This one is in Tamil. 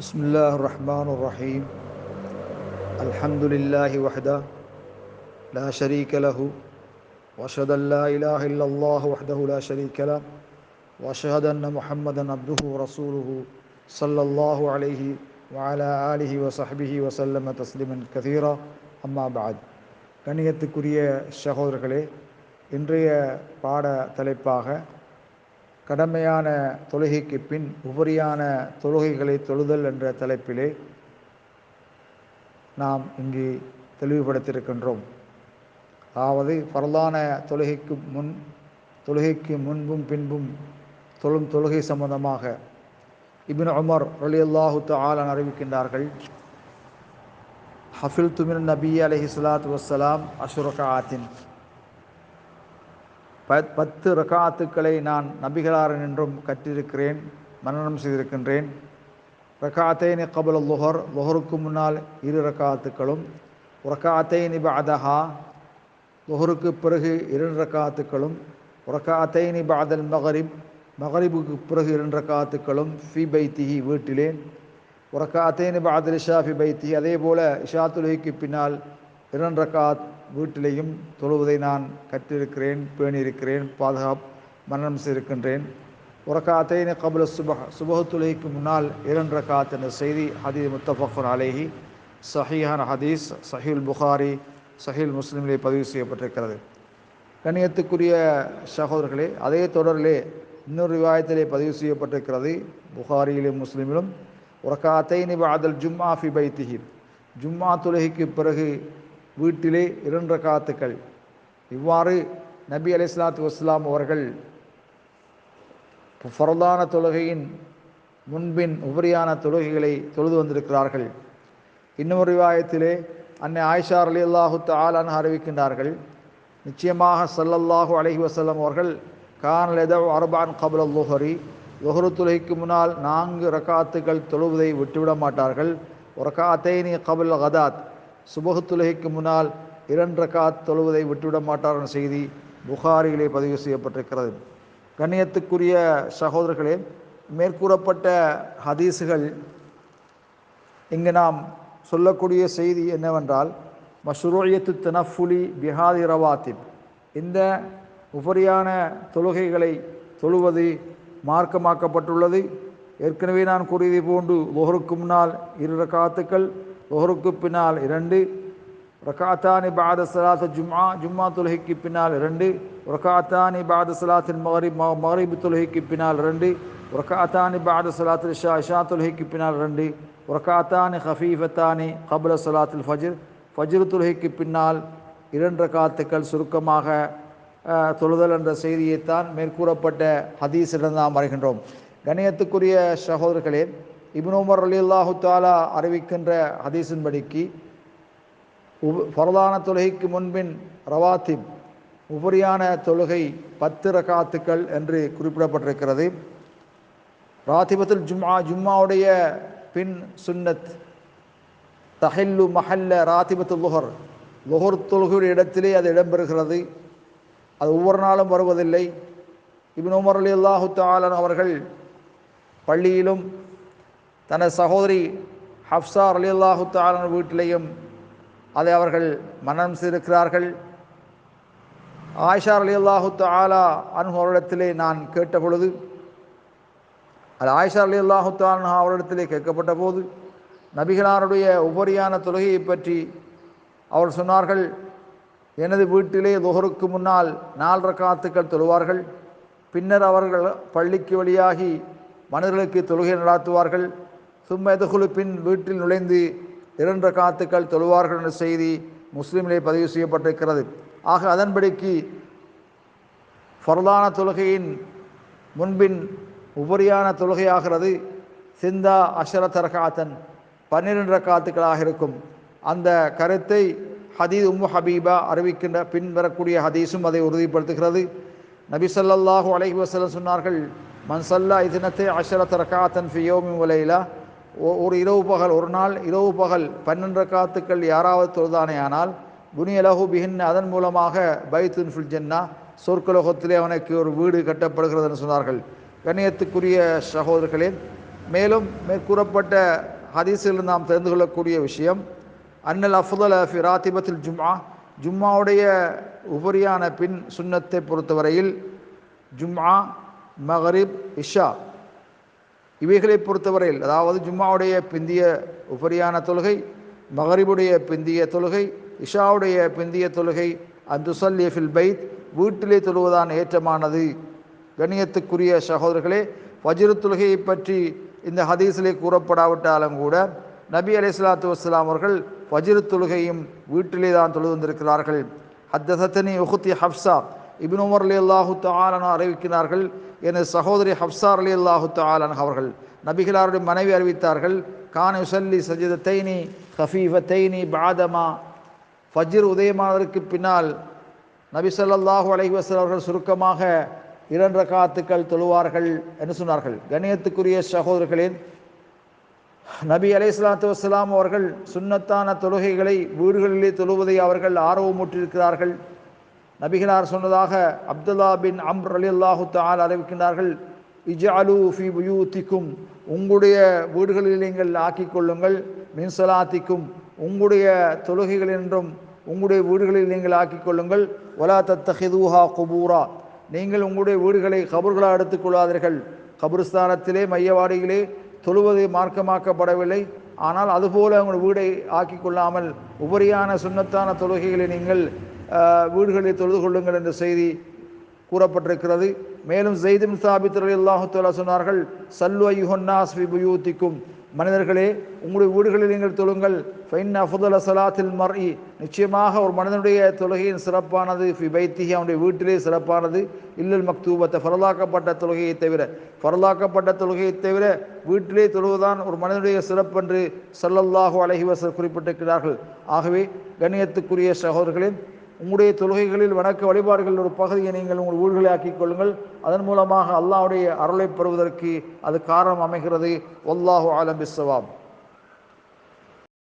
بسم الله الرحمن الرحيم الحمد لله وحده لا شريك له واشهد ان لا اله الا الله وحده لا شريك له واشهد ان محمدا عبده ورسوله صلى الله عليه وعلى اله وصحبه وسلم تسليما كثيرا اما بعد கண்ணியத்துக்குரிய சகோதரர்களே இன்றைய பாட தலைப்பாக கடமையான தொழுகைக்கு பின் உபரியான தொழுகைகளை தொழுதல் என்ற தலைப்பிலே நாம் இங்கு தெளிவுபடுத்தியிருக்கின்றோம். அதாவது பரலான தொழுகைக்கு முன் தொழுகைக்கு முன்பும் பின்பும் தொழும் தொழுகை சம்பந்தமாக இபின் உமர் அலி அல்லாஹு ஆலன் அறிவிக்கின்றார்கள் ஹஃபில் துமின் நபி அலஹி சலாத் வசலாம் அசுரகாத்தின் ப பத்து ரகாத்துக்களை நான் நபிகளாரன் என்றும் கற்றிருக்கிறேன் மன்னனம் செய்திருக்கின்றேன். ரகாத்தைனி கபுல் லுஹர் லுஹருக்கு முன்னால் இரு ரகாத்துக்களும் ரகாத்தைனி பாதஹா லுஹருக்கு பிறகு இரண்டு ரகாத்துக்களும் ரகாத்தைனி பாதல் மகரிப் மகரிபுக்கு பிறகு இரண்டு ரகாத்துக்களும் ஃபி பைத்திஹி வீட்டிலே உரக்காத்தேனி பாதல் இஷா ஃபி பைத்திஹி அதே போல் இஷா பின்னால் இரண்டு ரகாத் வீட்டிலையும் தொழுவதை நான் கற்றிருக்கிறேன் பேணியிருக்கிறேன் பாதுகாப் மரணம் செய்திருக்கின்றேன். உரக்காத்தைனி கபுல சுபஹ் சுபஹ தொழுகைக்கு முன்னால் இரண்டு ரகாத் என்ற செய்தி ஹதீஸ் முத்தஃபர் அலேஹி. சஹீஹான் ஹதீஸ் சஹீல் புகாரி சஹீல் முஸ்லீமிலே பதிவு செய்யப்பட்டிருக்கிறது. கண்ணியத்துக்குரிய சகோதரர்களே அதே தொடரிலே இன்னொரு விவாயத்திலே பதிவு செய்யப்பட்டிருக்கிறது புகாரியிலும் முஸ்லீமிலும். உரக்காத்தைனி பாதல் ஜும்மா ஃபி பைத்திஹி. ஜும்மா தொழுகைக்கு பிறகு வீட்டிலே இரண்டு ரகாத்துக்கள் இவ்வாறு நபி அலி இஸ்லாத்து வஸ்லாம் அவர்கள் ஃபரதான தொழுகையின் முன்பின் உபரியான தொழுகைகளை தொழுது வந்திருக்கிறார்கள். இன்னொரு விவாயத்திலே அன்னை ஆயிஷார் அலி அல்லாஹு ஆலான் அறிவிக்கின்றார்கள். நிச்சயமாக சல்லல்லாஹு அலஹி வசல்லம் அவர்கள் கான் லெதவ் அர்பான் கபுல் லுஹரி லுஹரு தொழுகைக்கு முன்னால் நான்கு ரகாத்துக்கள் தொழுவதை விட்டுவிட மாட்டார்கள். ஒரு ரகாத்தைனி கபுல் கதாத். சுபகு தொழுகைக்கு முன்னால் இரண்டு காத் தொழுவதை விட்டுவிட மாட்டார் என்ற செய்தி புகாரியிலே பதிவு செய்யப்பட்டிருக்கிறது. கண்ணியத்துக்குரிய சகோதரர்களே மேற்கூறப்பட்ட ஹதீஸுகள் இங்கு நாம் சொல்லக்கூடிய செய்தி என்னவென்றால் மஷ்ரூயத்து தனஃபுலி பிஹாதி ரவாத்திப். இந்த உபரியான தொழுகைகளை தொழுவது மார்க்கமாக்கப்பட்டுள்ளது. ஏற்கனவே நான் கூறியதை போன்று ஒஹருக்கு முன்னால் இரு காத்துக்கள் ஒஹருக்கு பின்னால் இரண்டு ரகாத்தானி பாத சலாத் ஜும்மா ஜும்மா தொழுகைக்கு பின்னால் இரண்டு ரகாத்தானி பாத சலாத்தின் மகரிப் மகரிப் தொழுகைக்கு பின்னால் இரண்டு ரகாத்தானி பாத சலாத் இஷா இஷா தொழுகைக்கு பின்னால் இரண்டு ரகாத்தானி ஹஃபீஃபத்தானி கபுல சலாத்தில் ஃபஜிர் ஃபஜிர் தொழுகைக்கு பின்னால் இரண்டு காத்துக்கள் சுருக்கமாக தொழுதல் என்ற செய்தியைத்தான் மேற்கூறப்பட்ட ஹதீஸிடம் நாம் வருகின்றோம் கணியத்துக்குரிய சகோதரர்களே இப்னு உமர் அலி அல்லாஹு தாலா அறிவிக்கின்ற ஹதீஸின்படிக்கு உப பரதான தொழுகைக்கு முன்பின் ரவாத்திப் உபரியான தொழுகை பத்து ரகாத்துக்கள் என்று குறிப்பிடப்பட்டிருக்கிறது. ராத்திபத்தில் ஜும்மா ஜும்மாவுடைய பின் சுன்னத் தஹில்லு மஹல்ல ராத்திபத்து லுஹர். லுஹர் தொழுகையுடைய இடத்திலே அது இடம்பெறுகிறது. அது ஒவ்வொரு நாளும் வருவதில்லை. இபின் உமர் அலி அல்லாஹு தாலன் அவர்கள் பள்ளியிலும் தனது சகோதரி ஹப்சா அலி அல்லாஹு தாலன் வீட்டிலையும் அதை அவர்கள் மனம் செய்திருக்கிறார்கள் ஆயிஷா அலி அல்லாஹு தாலா அனுபவரிடத்திலே நான் கேட்ட பொழுது அது ஆயிஷா அலி அல்லாஹு தாலன் அவரிடத்திலே கேட்கப்பட்ட போது நபிகளாருடைய உபரியான தொழுகையை பற்றி அவர் சொன்னார்கள் எனது வீட்டிலே துஹருக்கு முன்னால் நாலு காத்துக்கள் தொழுவார்கள். பின்னர் அவர்கள் பள்ளிக்கு வழியாகி மனிதர்களுக்கு தொழுகை நடாத்துவார்கள். சும்மதுகுலு பின் வீட்டில் நுழைந்து இரண்டு காத்துக்கள் தொழுவார்கள் என்ற செய்தி முஸ்லீமிலே பதிவு செய்யப்பட்டிருக்கிறது. ஆக அதன்படிக்கு ஃபர்லான தொழுகையின் முன்பின் உபரியான தொழுகையாகிறது. சிந்தா அஷரத் ரகாத்தன் பன்னிரெண்டு ரக்காத்துக்களாக இருக்கும். அந்த கருத்தை ஹதீஸ் உம்மு ஹபீபா அறிவிக்கின்ற பின் வரக்கூடிய ஹதீஸும் அதை உறுதிப்படுத்துகிறது. நபி சல்லாஹூ அலஹி வசலம் சொன்னார்கள் மன்சல்லா இதனத்தை அஷரத் ரகாத்தன் ஃபியோமி உலையிலா ஒரு இரவு பகல் ஒரு நாள் இரவு பகல் பன்னெண்டு காத்துக்கள் யாராவது தொழுதானே ஆனால் புனியலஹு பிஹின் அதன் மூலமாக பைத்துன் ஃபில் ஜன்னா சொற்கலோகத்திலே அவனுக்கு ஒரு வீடு கட்டப்படுகிறது என்று சொன்னார்கள். கண்ணியத்துக்குரிய சகோதரர்களே மேலும் மேற்கூறப்பட்ட ஹதீஸில் நாம் தெரிந்து கொள்ளக்கூடிய விஷயம் அன்னல் அஃதல அஃபி ராத்திபத்தில் ஜும்மா ஜும்மாவுடைய உபரியான பின் சுண்ணத்தை பொறுத்தவரையில் ஜும்மா மஹரிப் இஷா இவைகளை பொறுத்தவரையில் அதாவது ஜும்மாவுடைய பிந்திய உபரியான தொழுகை மகரிபுடைய பிந்திய தொழுகை இஷாவுடைய பிந்திய தொழுகை அந்துசல்லி ஃபில் பைத் வீட்டிலே தொழுவதான் ஏற்றமானது. கணியத்துக்குரிய சகோதரர்களே வஜ்ரு தொழுகையை பற்றி இந்த ஹதீஸிலே கூறப்படாவிட்டாலும் கூட நபி அலைஹிஸ்ஸலாத்து வஸ்லாம் அவர்கள் வஜ்ரு தொழுகையும் வீட்டிலே தான் தொழுது வந்திருக்கிறார்கள். ஹத்தசத்தனி உஹுத்தி ஹப்சா இபின் உமர் அலி அல்லாஹு தாலான அறிவிக்கிறார்கள் எனது சகோதரி ஹப்சார் அலி அல்லாஹு தாலான் அவர்கள் நபிகளாருடைய மனைவி அறிவித்தார்கள் கான யுசல்லி ஹஃபீஃப தைனி பாதமா ஃபஜ்ர் உதயமானதற்கு பின்னால் நபி சொல்லாஹு அலைஹி அவர்கள் சுருக்கமாக இரண்டு காத்துக்கள் தொழுவார்கள் என்று சொன்னார்கள். கணியத்துக்குரிய சகோதரர்களின் நபி அலைஹிஸ்ஸலாத்து வஸ்ஸலாம் அவர்கள் சுன்னத்தான தொழுகைகளை வீடுகளிலே தொழுவதை அவர்கள் ஆர்வமூட்டிருக்கிறார்கள் நபிகளார் சொன்னதாக அப்துல்லா பின் அம்ர் அலி அல்லாஹு தால் அறிவிக்கின்றார்கள் இஜாலு ஃபி புயூத்திக்கும் உங்களுடைய வீடுகளில் நீங்கள் ஆக்கிக் கொள்ளுங்கள் மின்சலாத்திக்கும் உங்களுடைய தொழுகைகள் என்றும் உங்களுடைய வீடுகளில் நீங்கள் ஆக்கிக் கொள்ளுங்கள் ஒலா தத்தஹிதூஹா குபூரா நீங்கள் உங்களுடைய வீடுகளை கபர்களாக எடுத்துக்கொள்ளாதீர்கள் கபருஸ்தானத்திலே மையவாடியிலே தொழுவது மார்க்கமாக்கப்படவில்லை. ஆனால் அதுபோல உங்கள் வீடை ஆக்கிக் கொள்ளாமல் உபரியான சுன்னத்தான தொழுகைகளை நீங்கள் வீடுகளில் தொழுது கொள்ளுங்கள் என்ற செய்தி கூறப்பட்டிருக்கிறது. மேலும் ஜெய்தின் சாபித் அலி அல்லாஹு சொன்னார்கள் சல்லு ஐஹொன்னாஸ் விபயூத்திக்கும் மனிதர்களே உங்களுடைய வீடுகளில் நீங்கள் தொழுங்கள். ஃபைன் அஃபுதல் சலாத்தில் மர்இ. நிச்சயமாக ஒரு மனிதனுடைய தொழுகையின் சிறப்பானது ஃபி அவனுடைய வீட்டிலே சிறப்பானது. இல்லல் மக்தூபத்தை ஃபரலாக்கப்பட்ட தொழுகையை தவிர ஃபரலாக்கப்பட்ட தொழுகையை தவிர வீட்டிலே தொழுவதுதான் ஒரு மனிதனுடைய சிறப்பென்று ஸல்லல்லாஹு அலைஹி வஸல்லம் குறிப்பிட்டிருக்கிறார்கள். ஆகவே கண்ணியத்துக்குரிய சகோதரர்களே உங்களுடைய தொழுகைகளில் வணக்க வழிபாடுகளில் ஒரு பகுதியை நீங்கள் உங்கள் ஊர்களை ஆக்கிக் கொள்ளுங்கள். அதன் மூலமாக அல்லாவுடைய அருளை பெறுவதற்கு அது காரணம் அமைகிறது. வல்லாஹு ஆலம்பிசவாம்